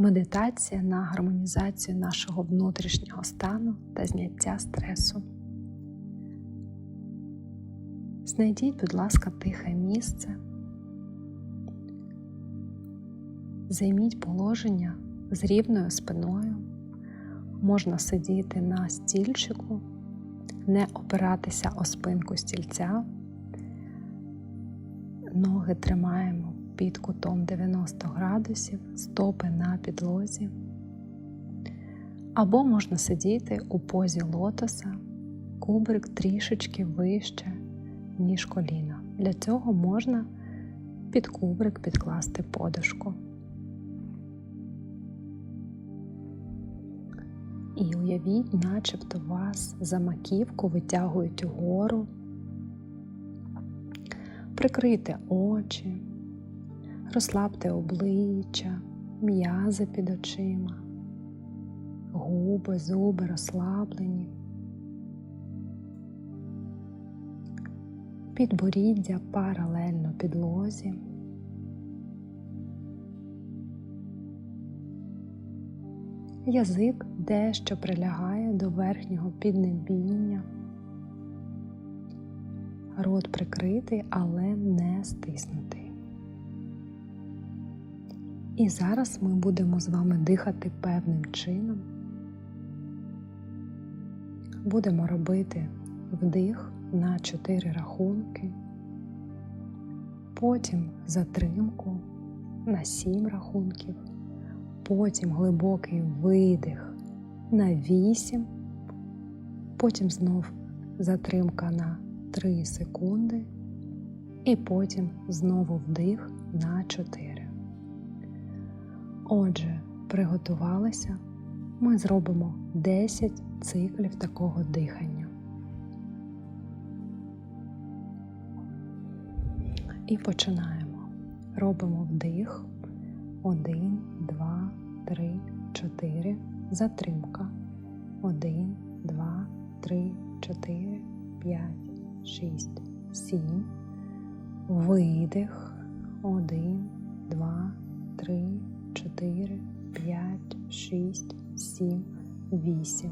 Медитація на гармонізацію нашого внутрішнього стану та зняття стресу. Знайдіть, будь ласка, тихе місце. Займіть положення з рівною спиною. Можна сидіти на стільчику, не опиратися о спинку стільця. Ноги тримаємо під кутом 90 градусів, стопи на підлозі. Або можна сидіти у позі лотоса, кубрик трішечки вище, ніж коліна. Для цього можна під кубрик підкласти подушку. І уявіть, начебто вас за маківку витягують угору. Прикрийте очі, розслабте обличчя, м'язи під очима, губи, зуби розслаблені, підборіддя паралельно підлозі. Язик дещо прилягає до верхнього піднебіння. Рот прикритий, але не стиснутий. І зараз ми будемо з вами дихати певним чином. Будемо робити вдих на 4 рахунки, потім затримку на 7 рахунків, потім глибокий видих на 8, потім знов затримка на 3 секунди, і потім знову вдих на 4. Отже, приготувалися, ми зробимо 10 циклів такого дихання. І починаємо. Робимо вдих. 1, 2, 3, 4. Затримка. 1, 2, 3, 4, 5, 6, 7. Видих. 1, 2, 3, 4, 5, 6, 7, 8.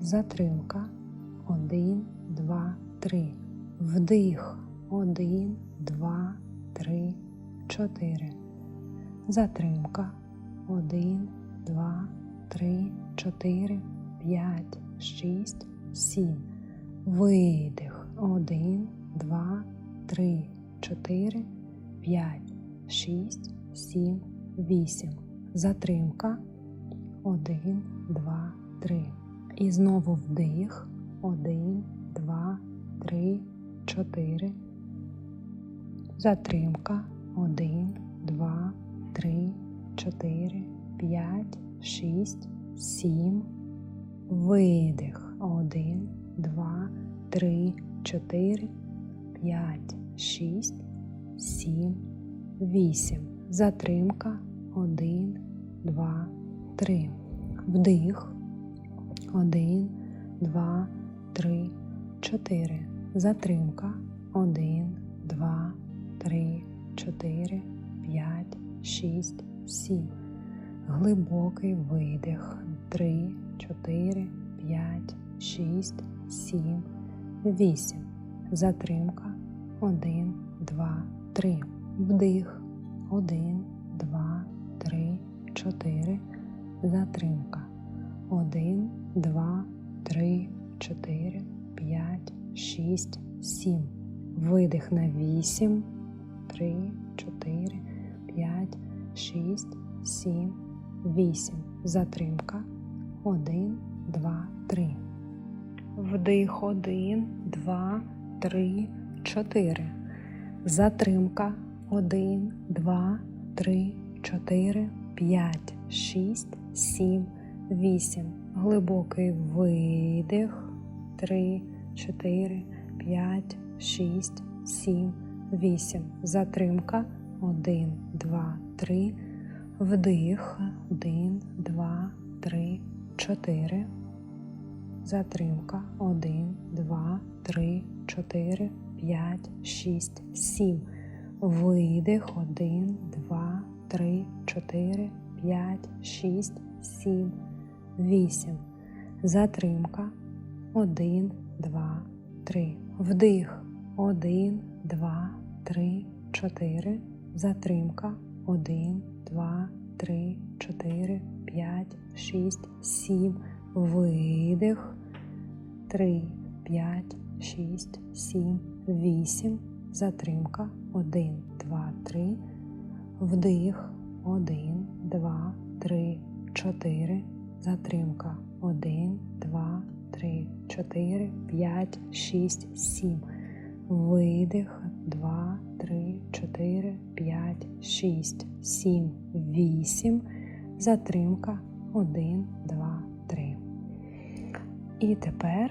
Затримка. 1, 2, 3. Вдих. 1, 2, 3, 4. Затримка. 1, 2, 3, 4, 5, 6, 7. Видих. 1, 2, 3, 4, 5, 6, 7, 8. Затримка. 1, 2, 3. І знову вдих. 1, 2, 3, 4. Затримка. 1, 2, 3, 4, 5, 6, 7. Видих. 1, 2, 3, 4, 5, 6, 7, 8. Затримка. 1, 2, 3. Вдих. 1, 2, 3, 4. Затримка. 1, 2, 3, 4, 5, 6, 7. Глибокий видих. 3, 4, 5, 6, 7, 8. Затримка. 1, 2, 3. Вдих. 1, 2, 3, 4. Затримка. 1, 2, 3, 4, 5, 6, 7. Видих на 8, 3, 4, 5, 6, 7, 8. Затримка. 1, 2, 3. Вдих 1, 2, 3, 4. Затримка. 1, 2, 3, 4, 5, 6, 7, 8. Глибокий видих. 3, 4, 5, 6, 7, 8. Затримка. 1, 2, 3. Вдих. 1, 2, 3, 4. Затримка. 1, 2, 3, 4, 5, 6, 7. Видих. 1, 2, 3, 4, 5, 6, 7, 8. Затримка. 1, 2, 3. Вдих. 1, 2, 3, 4. Затримка. 1, 2, 3, 4, 5, 6, 7. Видих. 3, 5, 6, 7, 8. Затримка. 1, 2, 3. Вдих. 1, 2, 3, 4. Затримка. 1, 2, 3, 4, 5, 6, 7. Видих. 2, 3, 4, 5, 6, 7, 8. Затримка. 1, 2, 3. І тепер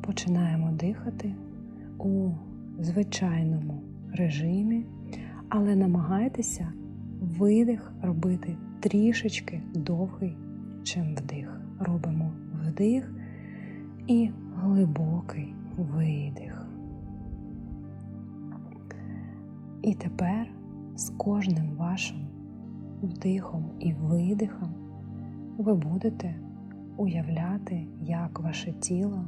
починаємо дихати у звичайному режимі, але намагайтеся видих робити трішечки довгий, чим вдих. Робимо вдих і глибокий видих. І тепер з кожним вашим вдихом і видихом ви будете уявляти, як ваше тіло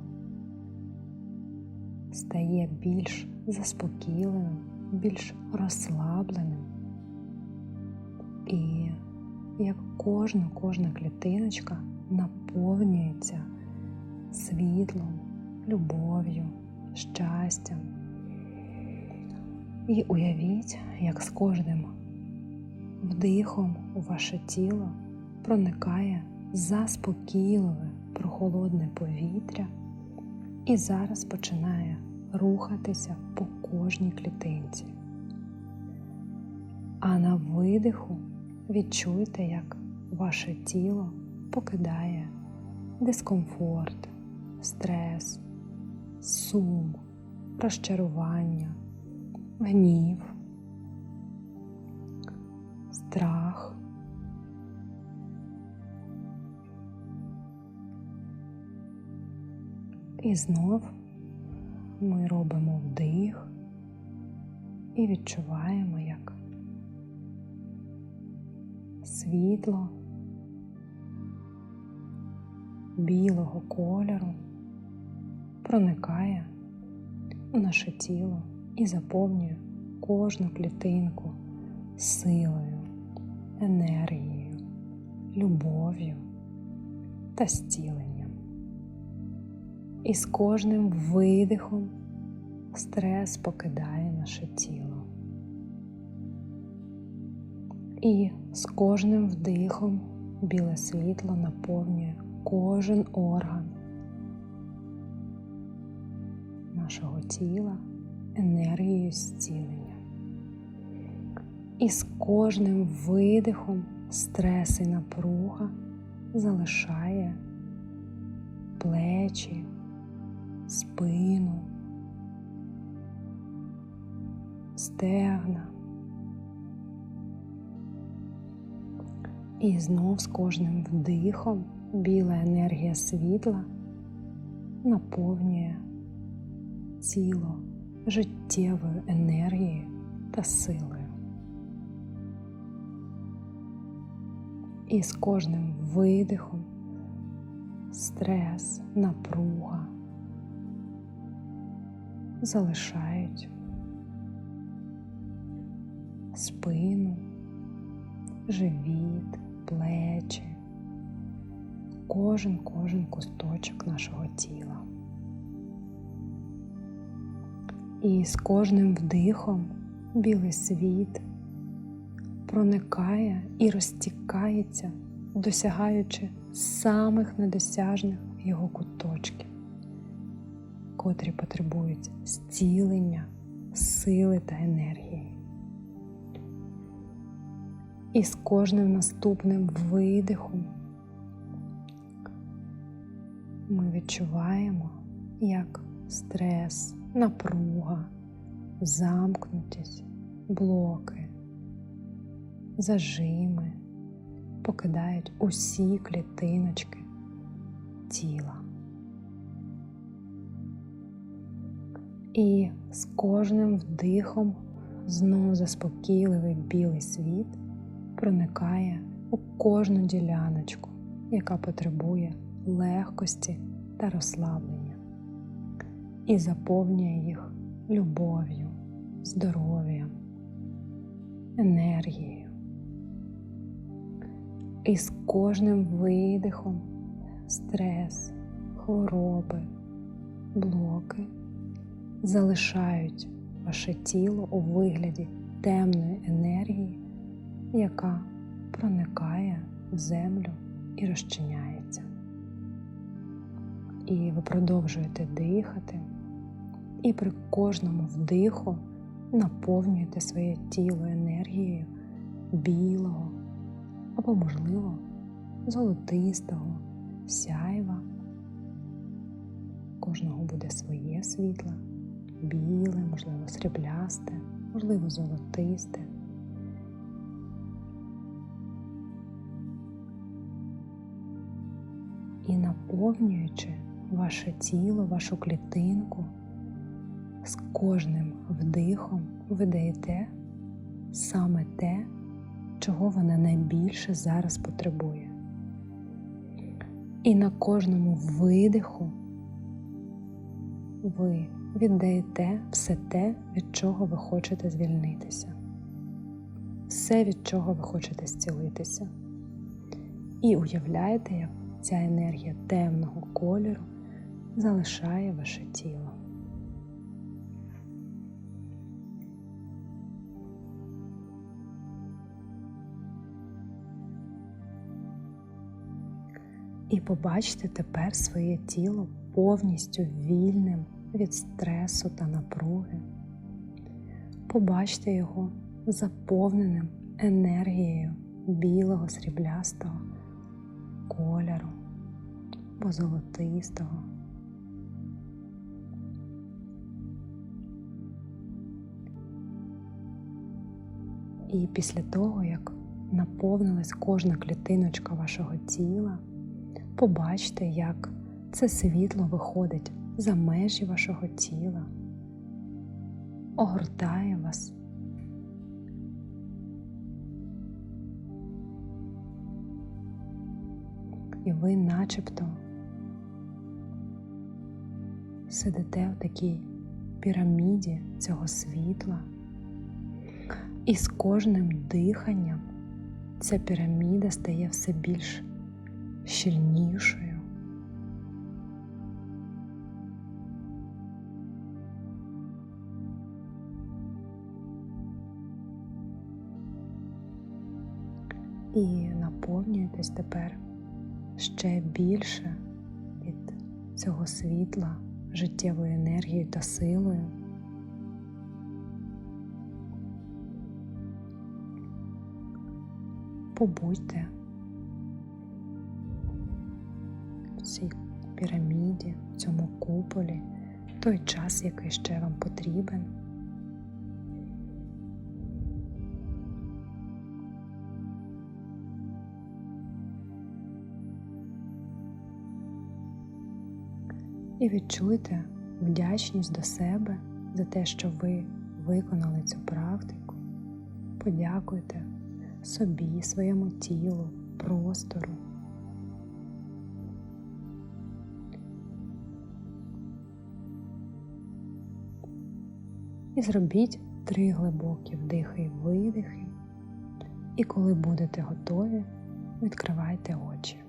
стає більш заспокійливим, більш розслабленим. І як кожна кожна клітиночка наповнюється світлом, любов'ю, щастям. І уявіть, як з кожним вдихом у ваше тіло проникає заспокійливе, прохолодне повітря і зараз починає рухатися по кожній клітинці. А на видиху відчуйте, як ваше тіло покидає дискомфорт, стрес, сум, розчарування, гнів, страх. І знов ми робимо вдих і відчуваємо, світло білого кольору проникає у наше тіло і заповнює кожну клітинку силою, енергією, любов'ю та зціленням. І з кожним видихом стрес покидає наше тіло. І з кожним вдихом біле світло наповнює кожен орган нашого тіла енергією зцілення. І з кожним видихом стрес і напруга залишає плечі, спину, стегна. І знов з кожним вдихом біла енергія світла наповнює тіло життєвою енергією та силою. І з кожним видихом стрес, напруга залишають спину, живіт, плечі, кожен кожен кусточок нашого тіла. І з кожним вдихом білий світ проникає і розтікається, досягаючи самих недосяжних його куточків, котрі потребують зцілення, сили та енергії. І з кожним наступним видихом ми відчуваємо, як стрес, напруга, замкнутість, блоки, зажими покидають усі клітиночки тіла. І з кожним вдихом знову заспокійливий білий світ проникає у кожну діляночку, яка потребує легкості та розслаблення, і заповнює їх любов'ю, здоров'ям, енергією. І з кожним видихом стрес, хвороби, блоки залишають ваше тіло у вигляді темної енергії, яка проникає в землю і розчиняється. І ви продовжуєте дихати, і при кожному вдиху наповнюєте своє тіло енергією білого або, можливо, золотистого сяйва. Кожного буде своє світло, біле, можливо, сріблясте, можливо, золотисте. І наповнюючи ваше тіло, вашу клітинку, з кожним вдихом ви даєте саме те, чого вона найбільше зараз потребує. І на кожному видиху ви віддаєте все те, від чого ви хочете звільнитися, все, від чого ви хочете зцілитися. І уявляєте, як ця енергія темного кольору залишає ваше тіло. І побачте тепер своє тіло повністю вільним від стресу та напруги. Побачте його заповненим енергією білого сріблястого кольору або золотистого. І після того, як наповнилась кожна клітиночка вашого тіла, побачте, як це світло виходить за межі вашого тіла, огортає вас. І ви начебто сидите в такій піраміді цього світла, і з кожним диханням ця піраміда стає все більш щільнішою. І наповнюєтесь тепер ще більше від цього світла, життєвою енергією та силою. Побудьте в цій піраміді, в цьому куполі, той час, який ще вам потрібен. І відчуйте вдячність до себе за те, що ви виконали цю практику. Подякуйте собі, своєму тілу, простору. І зробіть три глибокі вдихи і видихи. І коли будете готові, відкривайте очі.